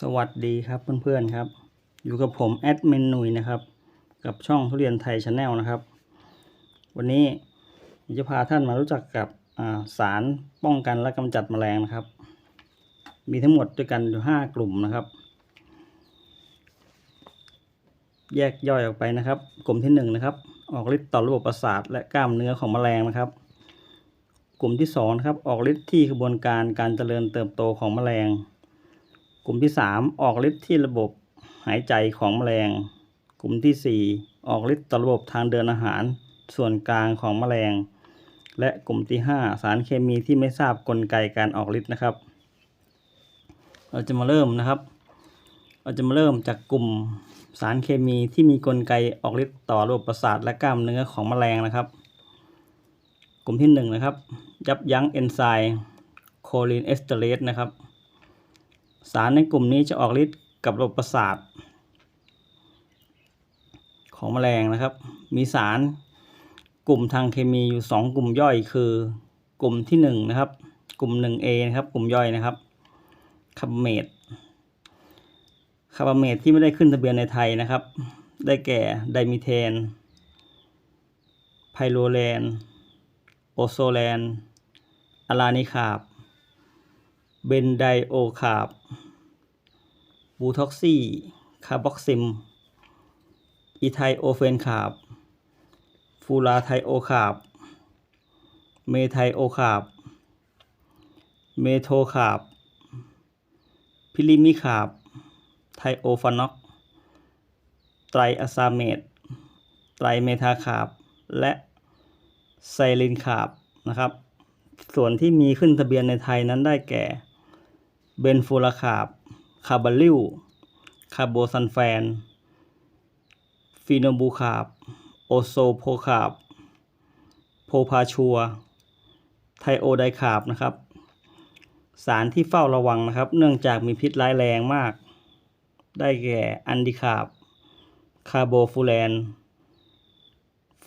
สวัสดีครับเพื่อนๆครับ อยู่กับผมแอดมินหนุ่ยนะครับ กับช่องทุเรียนไทยชาแนลนะครับ วันนี้จะพาท่านมารู้จักกับาสารป้องกันและกำจัดแมลงนะครับ มีทั้งหมดด้วยกันอยู่ห้ากลุ่มนะครับ แยกย่อยออกไปนะครับ กลุ่มที่หนึ่งนะครับ ออกฤทธิ์ต่อระบบประสาทและกล้ามเนื้อของแมลงนะครับ กลุ่มที่สองนะครับออกฤทธิ์ที่กระบวนการการเจริญเติบโตของแมลง กลุ่มที่สามออกฤทธิ์ที่ระบบหายใจของแมลง กลุ่มที่สี่ออกฤทธิ์ต่อระบบทางเดินอาหาร ส่วนกลางของแมลง และกลุ่มที่ห้าสารเคมีที่ไม่ทราบกลไกการออกฤทธิ์นะครับ เราจะมาเริ่มนะครับ เราจะมาเริ่มจากกลุ่มสารเคมีที่มีกลไกออกฤทธิ์ต่อระบบประสาทและกล้ามเนื้อของแมลงนะครับ กลุ่มที่หนึ่งนะครับ ยับยั้งเอนไซม์โคลินเอสเตอเรสนะครับ สารในกลุ่มนี้จะออกฤทธิ์กับระบบประสาท ของแมลงนะครับ มีสารกลุ่มทางเคมีอยู่ 2 กลุ่มย่อยคือกลุ่มที่1นะครับ กลุ่ม 1A นะครับ กลุ่มย่อยนะครับคาร์บเมตคาร์บเมตที่ไม่ได้ขึ้นทะเบียนในไทยนะครับ ได้แก่ไดมิเทน ไพโรแลน โอโซแลนอะลานิคาบ เบนไดโอคาบบูท็อกซี่คาร์บอกซิม อีไทโอเฟนคาบฟูราไทโอคาบเมไทโอคาบเมโทคาบพิลิมิคาบไทโอฟานอก ไตรอะซาเมตไตรเมทาคาบและไซลินคาบนะครับ ส่วนที่มีขึ้นทะเบียนในไทยนั้นได้แก่ เบนฟูราคาบ คาร์บาลิวคาร์โบซันแฟน ฟีโนบูคาบ โอโซโพคาบ โพพาชัว ไทโอไดคาบนะครับ สารที่เฝ้าระวังนะครับ เนื่องจากมีพิษร้ายแรงมาก ได้แก่อันดิคาบ คาร์โบฟูแลน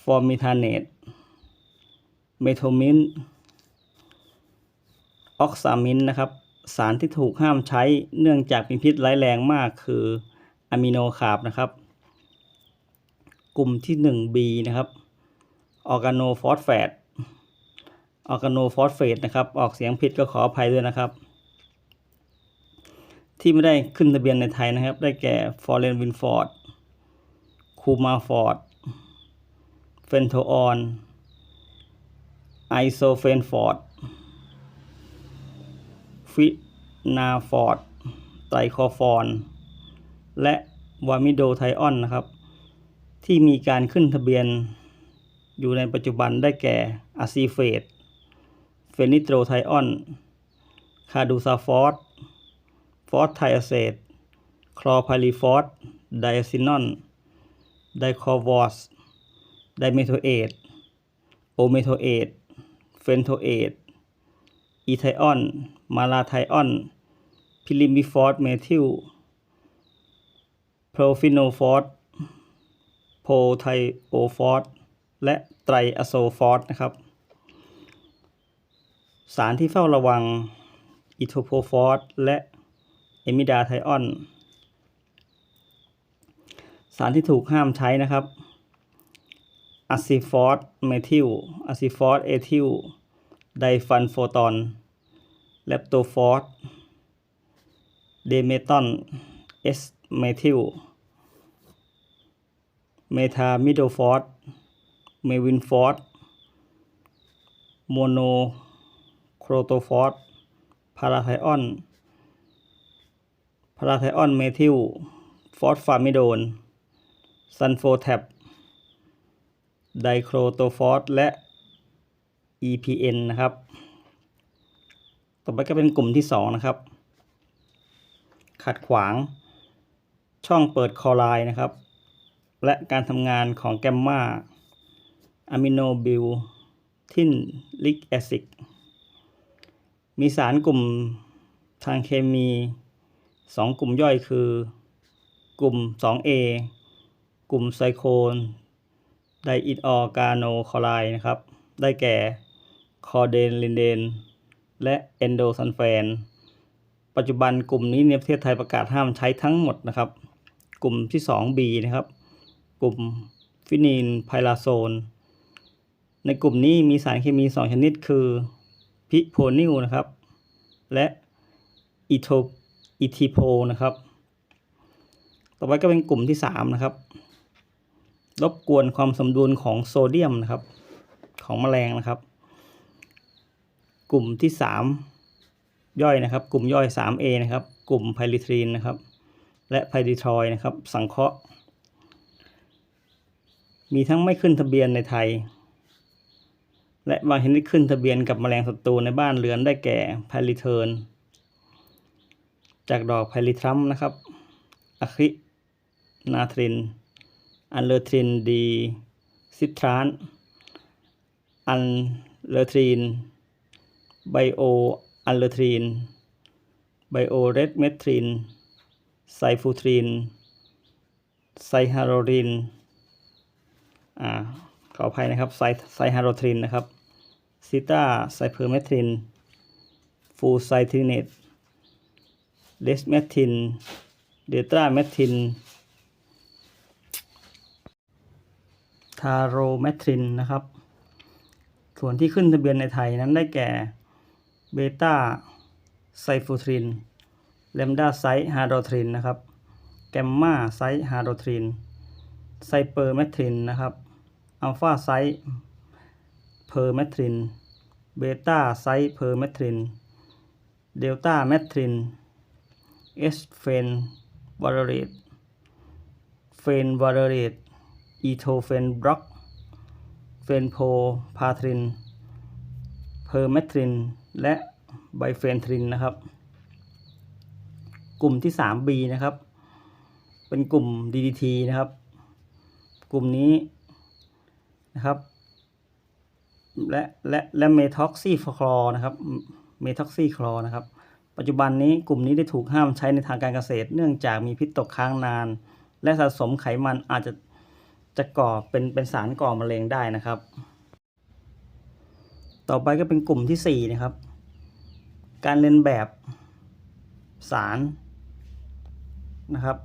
ฟอร์มิทาเนต เมโทมิน ออกซามินนะครับ สารที่ถูกห้ามใช้เนื่องจากมีพิษร้ายแรงมากคืออะมิโนคาบนะครับ กลุ่มที่ 1B นะครับออร์แกโนฟอสแฟตออร์แกโนฟอสเฟตนะครับ ออกเสียงผิดก็ขออภัยด้วยนะครับ ที่ไม่ได้ขึ้นทะเบียนในไทยนะครับ ได้แก่ฟอร์เรนวินฟอร์ดคูมาฟอร์ดเฟนโทออนไอโซเฟนฟอร์ด ฟินาฟอร์ดไตรคอฟอนและวามิโดไทออนนะครับ ที่มีการขึ้นทะเบียนอยู่ในปัจจุบันได้แก่อะซีเฟตเฟนิโตรไทออน คาดูซาฟอสฟอสไทอะเซตคลอพาลิฟอสไดอะซินอน ไดคอวอสไดเมโทเอตโอเมโทเอตเฟนโทเอต อีไทออน มาลาไทออนพิลิมิฟอสเมทิลโพรฟิโนฟอสโพไทโอฟอสและไตรอะโซฟอสนะครับ สารที่เฝ้าระวังอิโทโพฟอสและเอมิดาไทออน สารที่ถูกห้ามใช้นะครับอะซิฟอสเมทิลอะซิฟอสเอทิล ไดฟันโฟตอนเลปโตฟอสเดเมตอนเอสเมทิลเมทามิโดฟอสเมวินฟอสโมโนโครโตฟอสพาราไทออนพาราไทออนเมทิลฟอสฟามิโดนซันโฟแทบไดโครโตฟอสและ EPN นะครับ ต่อไปก็เป็นกลุ่มที่ 2 นะครับ ขัดขวาง ช่องเปิดคอไรด์นะครับ และการทำงานของแกมมาอะมิโนบิลทินลิกแอซิดมีสารกลุ่มทางเคมี 2 กลุ่มย่อยคือ กลุ่ม 2A กลุ่มไซโคนไดอิดออร์กาโนคอไรด์นะครับ ได้แก่ คอเดนลินเดน และเอนโดซันแฟน ปัจจุบันกลุ่มนี้ในประเทศไทยประกาศห้ามใช้ทั้งหมดนะครับ กลุ่มที่ 2B นะครับ กลุ่มฟินีนไพลาโซน ในกลุ่มนี้มีสารเคมี 2 ชนิดคือพิโพนิลนะครับ และอีโทอีทีโพนะครับ ต่อไปก็เป็นกลุ่มที่ 3 นะครับ รบกวนความสมดุลของโซเดียมนะครับ ของแมลงนะครับ กลุ่มที่ 3 ย่อยนะครับ กลุ่มย่อย 3A นะครับ กลุ่มไพลิทรีนนะครับ และไพริทรอยนะครับ สังเคราะห์ มีทั้งไม่ขึ้นทะเบียนในไทย และบางชนิดขึ้นทะเบียนกับแมลงศัตรูในบ้านเรือนได้แก่ไพลิเทิร์นจากดอกไพลิทรัมนะครับอะครินาทริน อันเลอทรินดีซิทราน อันเลอทรีน ไบโออันเลอทรีน ไบโอเรดเมทรินไซฟูทรินไซฮาโรริน อ่า ขออภัยนะครับ ไซไซฮาโรทรินนะครับ ซิต้าไซเพอร์เมทริน ฟูไซทริเนตเดสเมทิน เดตราเมทิน ทาโรเมทรินนะครับ ส่วนที่ขึ้นทะเบียนในไทยนั้นได้แก่ เบต้าไซฟูทรินเลมดาไซฮาโดทรินนะครับแกมมาไซฮาโดทรินไซเปอร์เมทรินนะครับอัลฟาไซเพอร์เมทรินเบต้าไซเพอร์เมทรินเดลต้าเมทรินเอสเฟนวาร์เรตเฟนวาร์เรตอีโทเฟนบล็อกเฟนโพพาทรินเพอร์เมทริน และไบเฟนทรินนะครับ กลุ่มที่ 3B นะครับ เป็นกลุ่ม DDT นะครับ กลุ่มนี้นะครับ และและและเมท็อกซีคลอนะครับเมท็อกซีคลอนะครับ ปัจจุบันนี้กลุ่มนี้ได้ถูกห้ามใช้ในทางการเกษตร เนื่องจากมีพิษตกค้างนาน และสะสมไขมันอาจจะจะก่อเป็นเป็นสารก่อมะเร็งได้นะครับ ต่อไปก็เป็นกลุ่มที่ 4 นะครับ การเรียนแบบสารนะครับ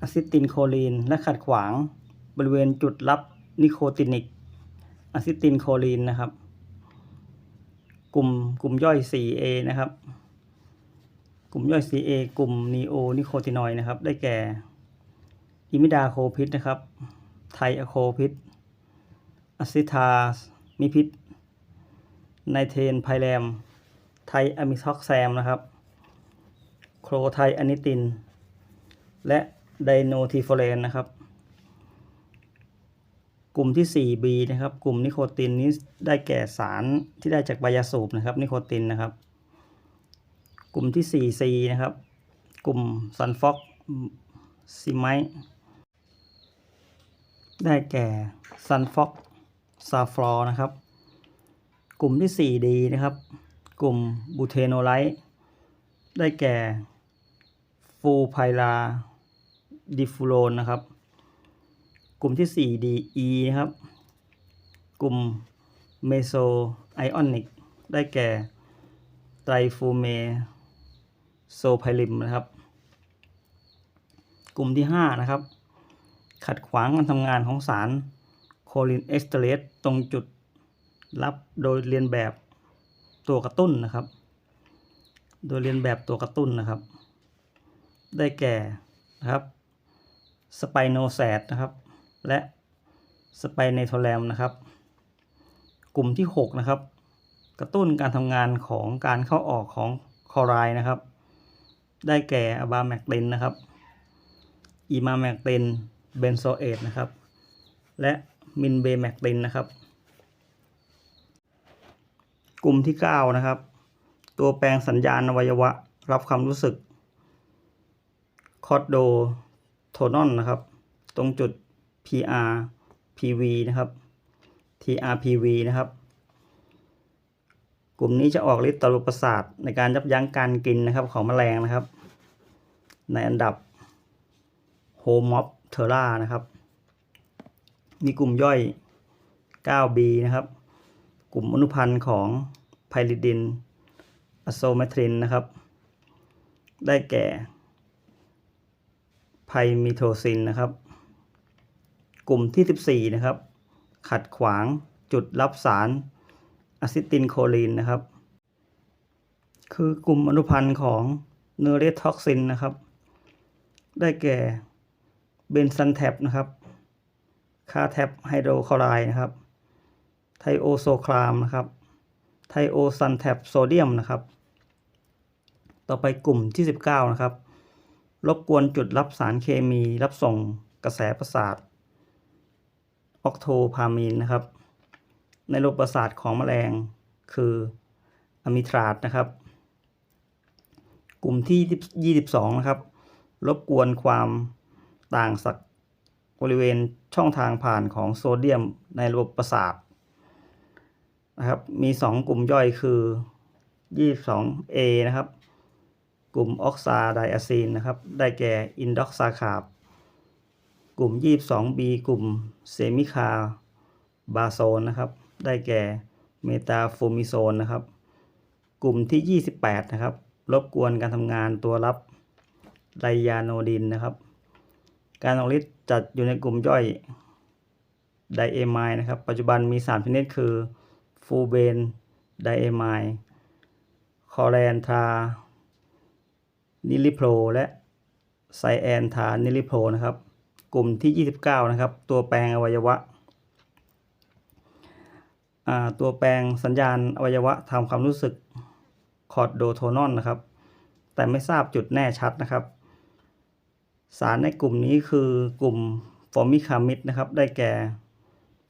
อะซิตินโคลีน และขัดขวางบริเวณจุดรับนิโคตินิกอะซิตินโคลีนนะครับ กลุ่มกลุ่มย่อย 4A นะครับ กลุ่มย่อย 4A กลุ่มนีโอนิโคตินอยนะครับ ได้แก่ อิมิดาโคพิษนะครับ ไทอะโคพิษอะซิทามิพิษไนเทนไพแรม ไทอะมิท็อกแซมนะครับ โครไทอะนิติน และไดโนทีโฟเรนนะครับ กลุ่มที่ 4B นะครับ กลุ่มนิโคตินนี้ได้แก่สารที่ได้จากใบยาสูบนะครับนิโคตินนะครับ กลุ่มที่ 4C นะครับ กลุ่มซันฟอกซิไมได้แก่ซันฟอกซาฟลอนะครับ กลุ่มที่ 4D นะครับ กลุ่มบูเทโนไลท์ได้แก่ฟูไพลาดิฟูโรนนะครับ กลุ่มที่ 4DE นะครับ กลุ่มเมโซไอออนิกได้แก่ไตรฟูเมโซไพลิมนะครับ กลุ่มที่ 5 นะครับ ขัดขวางการทำงานของสารโคลินเอ็กซ์เตเลสตรงจุดรับโดยเรียนแบบ ตัวกระตุ้นนะครับ โดยเรียนแบบตัวกระตุ้นนะครับ ได้แก่นะครับสไปโนแซดนะครับ และสไปเนโทแรมนะครับ กลุ่มที่ 6 นะครับ กระตุ้นการทำงานของการเข้าออกของคอไรนะครับ ได้แก่อะบาแมกตินนะครับอีมาแมกตินเบนโซเอตนะครับ และมินเบแมกตินนะครับ กลุ่มที่ 9 นะครับ ตัวแปลงสัญญาณอวัยวะ รับความรู้สึกคอดโดโทนอนนะครับ ตรงจุด PR PV นะครับ TRPV นะครับ กลุ่มนี้จะออกฤทธิ์ต่อระบบประสาทในการยับยั้งการกินนะครับของแมลงนะครับ ในอันดับโฮมอฟเทอร่านะครับ มีกลุ่มย่อย 9B นะครับ กลุ่มอนุพันธ์ของไพริดินอะโซเมทรินนะครับ ได้แก่ไพมิโทซินนะครับ กลุ่มที่ 14 นะครับ ขัดขวางจุดรับสารอะซิตินโคลีนนะครับ คือกลุ่มอนุพันธ์ของเนเรท็อกซินนะครับ ได้แก่เบนซันแทปนะครับ คาแทปไฮโดรคลอไรด์นะครับ ไทโอโซครามนะครับ ไทโอซันแทปโซเดียมนะครับ ต่อไปกลุ่มที่ 19 นะครับ รบกวนจุดรับสารเคมีรับส่งกระแสประสาท ออกโทพามีนนะครับ ในระบบประสาทของแมลงคืออะมิทราตนะครับ กลุ่มที่ 22 นะครับ รบกวนความต่างสักบริเวณช่องทางผ่านของโซเดียมในระบบประสาท นะครับ มี 2 กลุ่มย่อยคือ 22A นะครับ กลุ่มออกซาไดอะซีนนะครับ ได้แก่อินด็อกซาคาบกลุ่ม 22B กลุ่มเซมิคาบาโซนนะครับ ได้แก่เมตาโฟมิโซนนะครับ กลุ่มที่ 28 นะครับ รบกวนการทำงานตัวรับไดยาโนดินนะครับ การออกฤทธิ์จัดอยู่ในกลุ่มย่อยไดเอมายนะครับ ปัจจุบันมีสารชนิดคือ ฟูเบน ไดเอมายคอแรนทา นิลิโพรและไซแอนทา นิลิโพรนะครับ กลุ่มที่ 29 นะครับ ตัวแปลงอวัยวะ ตัวแปลงสัญญาณอวัยวะทำความรู้สึกคอร์ดโดโทนอนนะครับ แต่ไม่ทราบจุดแน่ชัดนะครับ สารในกลุ่มนี้คือกลุ่มฟอร์มิคามิดนะครับ ได้แก่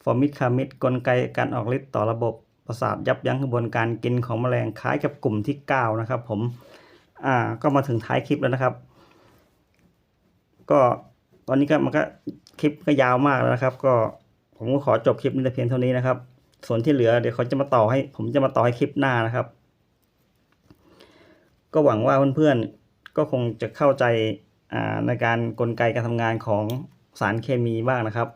ฟอร์มิคามิดกลไกการออกฤทธิ์ต่อระบบ ประสาทยับยั้งกระบวนการกินของแมลงคล้ายกับกลุ่มที่ 9 นะครับ ผมอ่าก็มาถึงท้ายคลิปแล้วนะครับ ก็ตอนนี้ก็มันก็คลิปก็ยาวมากแล้วนะครับ ก็ผมก็ขอจบคลิปนี้แต่เพียงเท่านี้นะครับ ส่วนที่เหลือเดี๋ยวเขาจะมาต่อให้ ผมจะมาต่อให้คลิปหน้านะครับ ก็หวังว่าเพื่อนๆก็คงจะเข้าใจอ่าในการกลไกการทำงานของสารเคมีบ้างนะครับ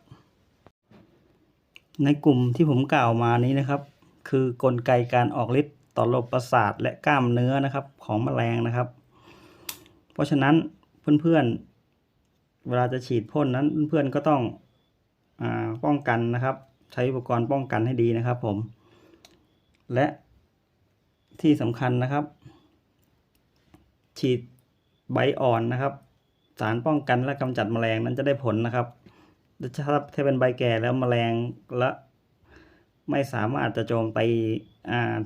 ในกลุ่มที่ผมกล่าวมานี้นะครับ คือกลไกการออกฤทธิ์ต่อระบบประสาทและกล้ามเนื้อนะครับของแมลงนะครับ เพราะฉะนั้นเพื่อนๆ เวลาจะฉีดพ่นนั้นเพื่อนๆก็ต้องอาป้องกันนะครับ ใช้อุปกรณ์ป้องกันให้ดีนะครับผม และที่สำคัญนะครับ ฉีดใบอ่อนนะครับ สารป้องกันและกำจัดแมลงนั้นจะได้ผลนะครับถ้าถ้าเป็นใบแก่แล้วแมลงและ ไม่สามารถจะโจมไป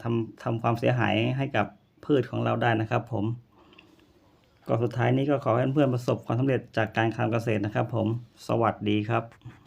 ทำทำความเสียหายให้กับพืชของเราได้นะครับผมก็สุดท้ายนี้ก็ขอให้เพื่อนๆประสบความสำเร็จจากการทำเกษตรนะครับผม สวัสดีครับ